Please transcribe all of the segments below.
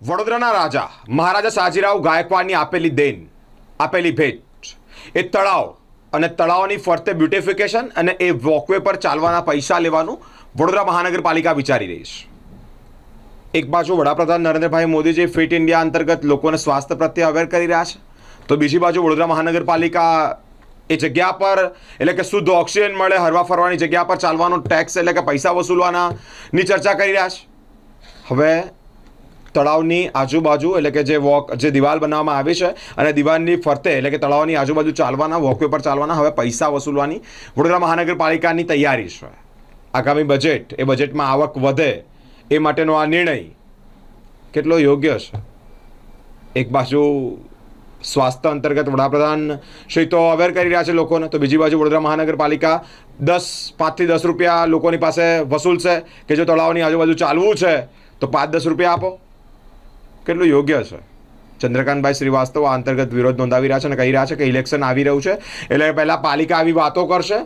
વડોદરાના રાજા મહારાજા સાજીરાવ ગાયકવાડની આપેલી દેન, આપેલી ભેટ, એ તળાવ અને તળાવની ફરતે બ્યુટિફિકેશન અને એ વોકવે પર ચાલવાના પૈસા લેવાનું વડોદરા મહાનગરપાલિકા વિચારી રહી છે. એક બાજુ વડાપ્રધાન નરેન્દ્રભાઈ મોદીજી ફિટ ઇન્ડિયા અંતર્ગત લોકોને સ્વાસ્થ્ય પ્રત્યે અવેર કરી રહ્યા છે, તો બીજી બાજુ વડોદરા મહાનગરપાલિકા એ જગ્યા પર, એટલે કે શુદ્ધ ઓક્સિજન મળે, હરવા ફરવાની જગ્યા પર ચાલવાનો ટેક્સ, એટલે કે પૈસા વસૂલવાના ની ચર્ચા કરી રહ્યા છે. હવે તળાવની આજુબાજુ, એટલે કે જે વોક જે દિવાલ બનાવવામાં આવી છે, અને દિવાલની ફરતે, એટલે કે તળાવની આજુબાજુ ચાલવાના વોકવે પર ચાલવાના, હવે પૈસા વસૂલવાની વડોદરા મહાનગરપાલિકાની તૈયારી છે. આગામી બજેટ એ બજેટમાં આવક વધે, એ માટેનો આ નિર્ણય કેટલો યોગ્ય છે? એક બાજુ સ્વાસ્થ્ય અંતર્ગત વડાપ્રધાન શ્રી તો અવેર કરી રહ્યા છે લોકોને, તો બીજી બાજુ વડોદરા મહાનગરપાલિકા દસ પાંચથી દસ રૂપિયા લોકોની પાસે વસૂલશે, કે જો તળાવની આજુબાજુ ચાલવું છે, તો પાંચ દસ રૂપિયા આપો. કેટલું યોગ્ય છે? ચંદ્રકાંતભાઈ શ્રીવાસ્તવ આ અંતર્ગત વિરોધ નોંધાવી રહ્યા છે અને કહી રહ્યા છે કે ઇલેક્શન આવી રહ્યું છે. એટલે પહેલાં પાલિકા આવી વાતો કરશે.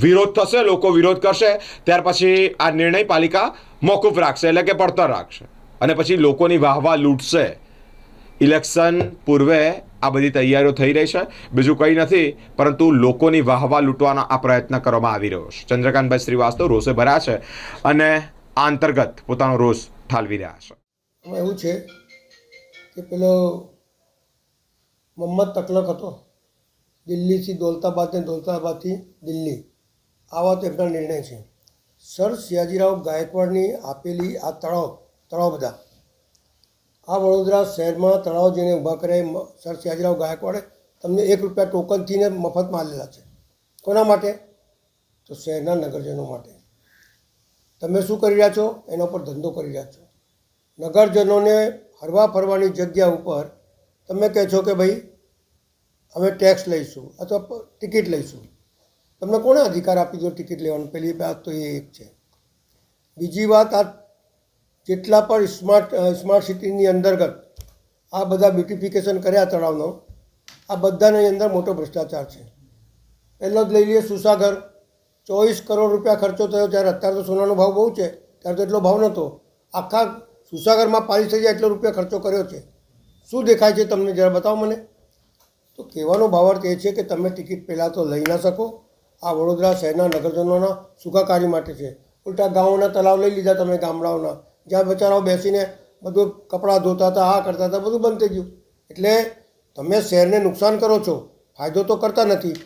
વિરોધ થશે, લોકો વિરોધ કરશે. ત્યાર પછી આ નિર્ણય પાલિકા મોકૂફ રાખશે, એટલે કે પડતર રાખશે. અને પછી લોકોની વાહવા લૂંટશે. ઇલેક્શન પૂર્વે આ બધી તૈયારીઓ થઈ રહી છે. બીજું કંઈ નથી, પરંતુ લોકોની વાહવા લૂંટવાનો આ પ્રયત્ન કરવામાં આવી રહ્યો છે. ચંદ્રકાંતભાઈ શ્રીવાસ્તવ રોષે ભર્યા છે અને આ અંતર્ગત પોતાનો રોષ ઠાલવી રહ્યા છે. એમાં એવું છે કે પેલો મોહમ્મદ તકલક હતો, દિલ્હીથી દોલતાબાદ ને દોલતાબાદથી દિલ્હી. આવા તો એમના નિર્ણય છે. સર સયાજીરાવ ગાયકવાડની આપેલી આ તળાવ તળાવ બધા. આ વડોદરા શહેરમાં તળાવ જેને ઊભા કર્યા સર સયાજીરાવ ગાયકવાડે, તમને એક રૂપિયા ટોકનથી ને મફતમાં આલેલા છે. કોના માટે? તો શહેરના નગરજનો માટે. તમે શું કરી રહ્યા છો? એના ઉપર ધંધો કરી રહ્યા છો. નગરજનોને હરવા ફરવાની જગ્યા ઉપર તમે કહે છો કે ભાઈ, અમે ટેક્સ લઈશું અથવા ટિકિટ લઈશું. તમને કોણે અધિકાર આપી દો ટિકિટ લેવાનું? પહેલી વાત તો એ એક છે. બીજી વાત, આ જેટલા પણ સ્માર્ટ સ્માર્ટ સિટીની અંતર્ગત આ બધા બ્યુટિફિકેશન કર્યા તળાવનો, આ બધાની અંદર મોટો ભ્રષ્ટાચાર છે. પહેલો જ લઈ લઈએ સુસાગર. ચોવીસ કરોડ રૂપિયા ખર્ચો થયો ત્યારે અત્યારે તો સોનાનો ભાવ બહુ છે, ત્યારે તો એટલો ભાવ નહોતો. આખા સુસાગરમાં પાલીસ જાય એટલો રૂપિયા ખર્ચો કર્યો છે. શું દેખાય છે તમને જરા બતાવો મને? તો કહેવાનો ભાવાર્થ એ છે કે તમે ટિકિટ પહેલાં તો લઈ ના શકો. આ વડોદરા શહેરના નગરજનોના સુખાકારી માટે છે. ઉલટા ગામોના તલાવ લઈ લીધા તમે ગામડાઓના. જ્યાં બચારાઓ બેસીને બધું કપડાં ધોતા હતા, આ કરતા હતા, બધું બંધ થઈ ગયું. એટલે તમે શહેરને નુકસાન કરો છો. ફાયદો તો કરતા નથી.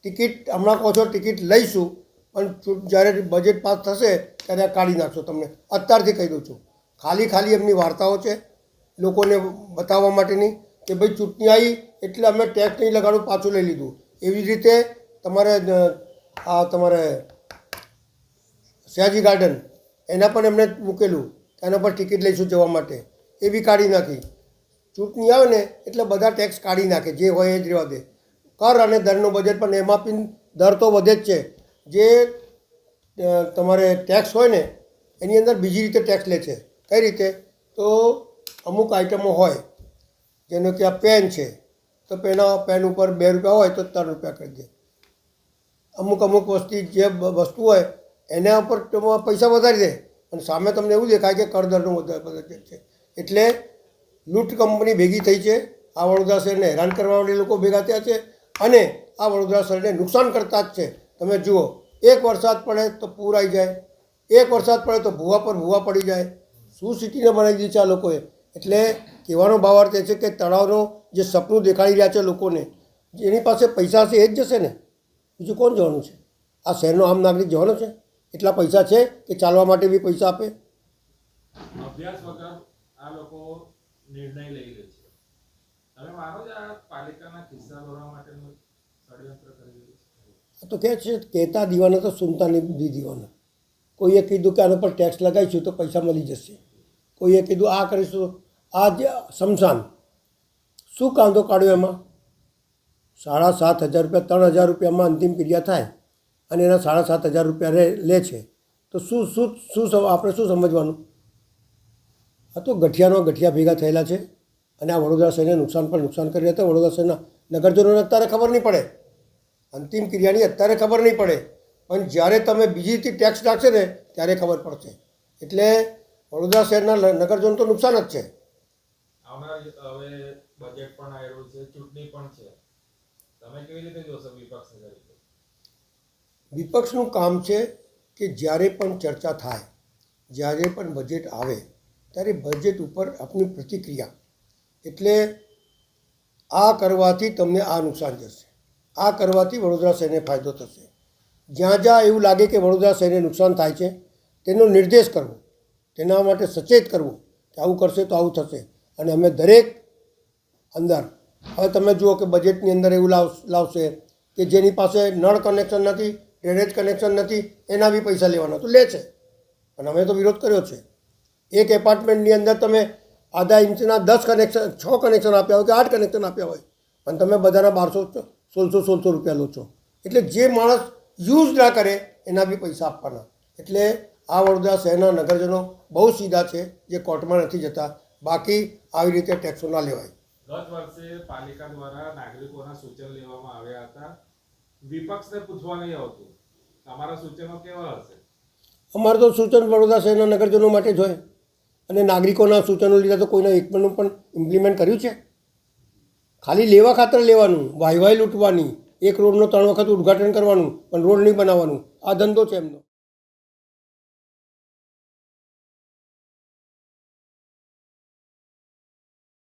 ટિકિટ, હમણાં કહો છો ટિકિટ લઈશું, પણ જ્યારે બજેટ પાસ થશે ત્યારે કાઢી નાખશો તમને. અત્યારથી કહી દઉં છું. ખાલી ખાલી એમની વાર્તાઓ છે, લોકોને બતાવવા માટેની કે ભાઈ ચૂંટણી આવી એટલે અમે ટેક્સ નહીં લગાડું, પાછું લઈ લીધું. એવી જ રીતે તમારે આ તમારે સયાજી ગાર્ડન, એના પણ એમણે મૂકેલું, એના પર ટિકિટ લઈશું જવા માટે. એ બી કાઢી નાખી. ચૂંટણી આવે ને એટલે બધા ટેક્સ કાઢી નાખે, જે હોય એ જ રહેવા દે. કર અને દરનું બજેટ, પણ એમાં પણ દર તો વધે જ છે. જે તમારે ટેક્સ હોય ને, એની અંદર બીજી રીતે ટેક્સ લે છે. કઈ રીતે? તો અમુક આઇટમો હોય, જેનો કે આ પેન છે, તો પેના પેન ઉપર બે રૂપિયા હોય તો ત્રણ રૂપિયા કરી દે. અમુક અમુક વસ્તુ જે વસ્તુ હોય, એના ઉપર તમે પૈસા વધારી દે. અને સામે તમને એવું દેખાય કે કરદરનું વધારે છે. એટલે લૂંટ કંપની ભેગી થઈ છે, આ વડોદરા શહેરને હેરાન કરવા વાળી લોકો ભેગા થયા છે અને આ વડોદરા શહેરને નુકસાન કરતા જ છે. તમે જુઓ, એક વરસાદ પડે તો પૂર આવી જાય, એક વરસાદ પડે તો ભૂવા પર ભૂવા પડી જાય. શું સિટીને બનાવી દીધી છે આ લોકોએ? એટલે કહેવાનો ભાવાર્થ એ છે કે તળાવનો જે સપનું દેખાડી રહ્યા છે લોકોને જેની પાસે પૈસા છે એ જ જશે ને? બીજું કોણ જવાનું છે? આ શહેરનો આમ નાગરિક જવાનો છે? એટલા પૈસા છે કે ચાલવા માટે બી પૈસા આપે? અભ્યાસ વગર આ લોકો નિર્ણય લઈ લે છે. તમે માનો છો આ પાલિકાના ખિસ્સા ભરવા માટેનું ષડયંત્ર કરી છે. તો કહે છે કહેતા દીવાના તો સુનતા નહીં દીવાના. કોઈએ કીધું કે આના પર ટેક્સ લગાવીશું તો પૈસા મળી જશે. કોઈએ કીધું, આ કરીશું. આ જ સમસાન શું કાંદો કાઢ્યો એમાં? સાડા સાત હજાર રૂપિયા, ત્રણ હજાર રૂપિયામાં અંતિમ ક્રિયા થાય અને એના સાડા સાત હજાર રૂપિયા લે છે. તો શું શું શું આપણે શું સમજવાનું? આ તો ગઠિયાનો ગઠિયા ભેગા થયેલા છે અને આ વડોદરા શહેરને નુકસાન પર નુકસાન કરી રહ્યા વડોદરા શહેરના નગરજનોને અત્યારે ખબર નહીં પડે. અંતિમ ક્રિયાની અત્યારે ખબર નહીં પડે. પણ જ્યારે તમે બીજી ટેક્સ નાખશે ને, ત્યારે ખબર પડશે. એટલે વડોદરા શહેરના નગરજન તો નુકસાન જ છે. હવે બજેટ પણ આવી છે ચૂંટણી પણ છે. તમે કેવી રીતે જોશો વિપક્ષ વિપક્ષનું કામ છે કે જ્યારે પણ ચર્ચા થાય જ્યારે પણ બજેટ આવે ત્યારે બજેટ ઉપર આપની પ્રતિક્રિયા. એટલે આ કરવાથી તમને આ નુકસાન જશે. આ કરવાથી વડોદરા શહેરને ફાયદો થશે. જ્યાં જ્યાં એવું લાગે કે વડોદરા શહેરને નુકસાન થાય છે તેનો નિર્દેશ કરવો. તેના માટે સચેત કરવું કે આવું કરશે તો આવું થશે. અને અમે દરેક અંદર, હવે તમે જુઓ કે બજેટની અંદર એવું લાવ, લાવશે કે જેની પાસે નળ કનેક્શન નથી ડ્રેનેજ કનેક્શન નથી, એના બી પૈસા લેવાના તો લે છે. પણ અમે તો વિરોધ કર્યો છે. એક એપાર્ટમેન્ટની અંદર તમે આધા ઇંચના દસ કનેક્શન છ કનેક્શન આપ્યા હોય કે આઠ કનેક્શન આપ્યા હોય પણ તમે બધાના બારસો સોળસો સોળસો રૂપિયા લો છો. એટલે જે માણસ યુઝ ના કરે, એના બી પૈસા આપવાના. એટલે આ વડોદરા શહેરના નગરજનો બહુ સીધા છે જે કોર્ટમાં નથી જતા. બાકી આવી રીતે ટેક્સો ના લેવાય. ગત વર્ષે પાલિકા દ્વારા નાગરિકોના સૂચન લેવામાં આવ્યા હતા. વિપક્ષને પૂછવા નહીં આવતું. તમારા સૂચનો કેવા હશે? અમારે તો સૂચન વડોદરા શહેરના નગરજનો માટે જ હોય. અને નાગરિકોના સૂચનો લીધા તો કોઈના એક પણ ઇમ્પ્લિમેન્ટ કર્યું છે? ખાલી લેવા ખાતર લેવાનું વાય લૂંટવાની એક રોડનો ત્રણ વખત ઉદ્ઘાટન કરવાનું પણ રોડ નહીં બનાવવાનું. આ ધંધો છે એમનો.